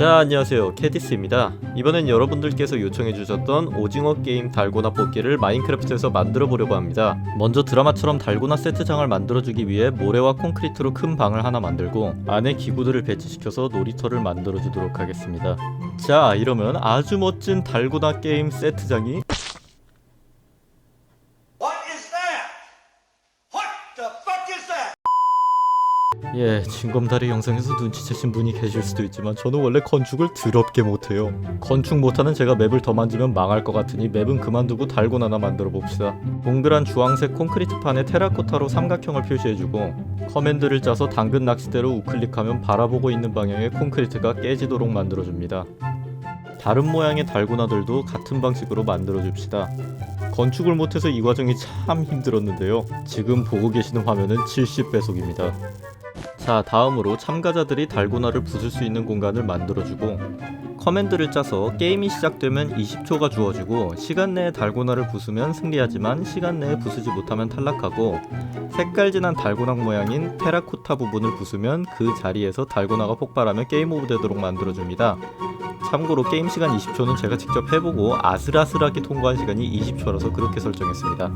자 안녕하세요 캐디스입니다 이번엔 여러분들께서 요청해 주셨던 오징어 게임 달고나 뽑기를 마인크래프트에서 만들어 보려고 합니다 먼저 드라마처럼 달고나 세트장을 만들어주기 위해 모래와 콘크리트로 큰 방을 하나 만들고 안에 기구들을 배치시켜서 놀이터를 만들어 주도록 하겠습니다 자 이러면 아주 멋진 달고나 게임 세트장이 What is that? What the? 예, 징검다리 영상에서 눈치채신 분이 계실 수도 있지만 저는 원래 건축을 더럽게 못해요. 건축 못하는 제가 맵을 더 만지면 망할 것 같으니 맵은 그만두고 달고나나 만들어 봅시다. 동그란 주황색 콘크리트판에 테라코타로 삼각형을 표시해주고 커맨드를 짜서 당근 낚싯대로 우클릭하면 바라보고 있는 방향의 콘크리트가 깨지도록 만들어줍니다. 다른 모양의 달고나들도 같은 방식으로 만들어줍시다. 건축을 못해서 이 과정이 참 힘들었는데요. 지금 보고 계시는 화면은 70배속입니다. 자 다음으로 참가자들이 달고나를 부술 수 있는 공간을 만들어주고 커맨드를 짜서 게임이 시작되면 20초가 주어지고 시간 내에 달고나를 부수면 승리하지만 시간 내에 부수지 못하면 탈락하고 색깔 진한 달고나 모양인 테라코타 부분을 부수면 그 자리에서 달고나가 폭발하며 게임 오브 되도록 만들어줍니다. 참고로 게임 시간 20초는 제가 직접 해보고 아슬아슬하게 통과한 시간이 20초라서 그렇게 설정했습니다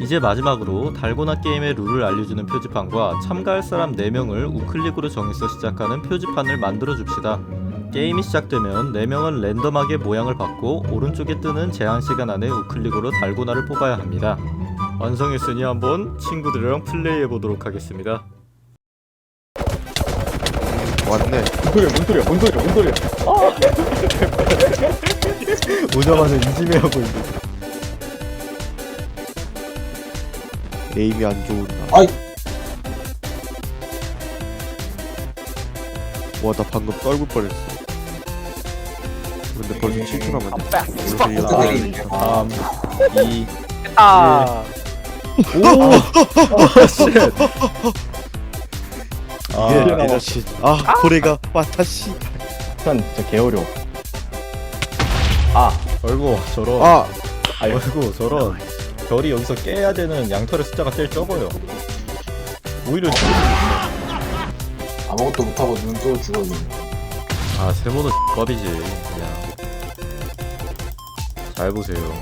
이제 마지막으로 달고나 게임의 룰을 알려주는 표지판과 참가할 사람 4명을 우클릭으로 정해서 시작하는 표지판을 만들어 줍시다. 게임이 시작되면 4명은 랜덤하게 모양을 받고 오른쪽에 뜨는 제한 시간 안에 우클릭으로 달고나를 뽑아야 합니다. 완성했으니 한번 친구들이랑 플레이해 보도록 하겠습니다. 왔네. 뭔 소리야 뭔 소리야 뭔 소리야 뭔 소리야 오자마자 이지메 하고 있는. 에임이 안 좋은 나. 아이. 와, 나 방금 떨굴 뻔했어. 근데 벌써 7초 남았네. 아, 3, 2, 아 오! 쉣! 아, 이게 내 자신. 아, 고래가 와타시. 선 진짜 개어려워 아이고 저런 아, 아이고 저런 별이 여기서 깨야 되는 양털의 숫자가 제일 적어요. 오히려 아무것도 못하고 눈 뜨고 죽었네. 아 세모는 껍이지 그냥. 잘 보세요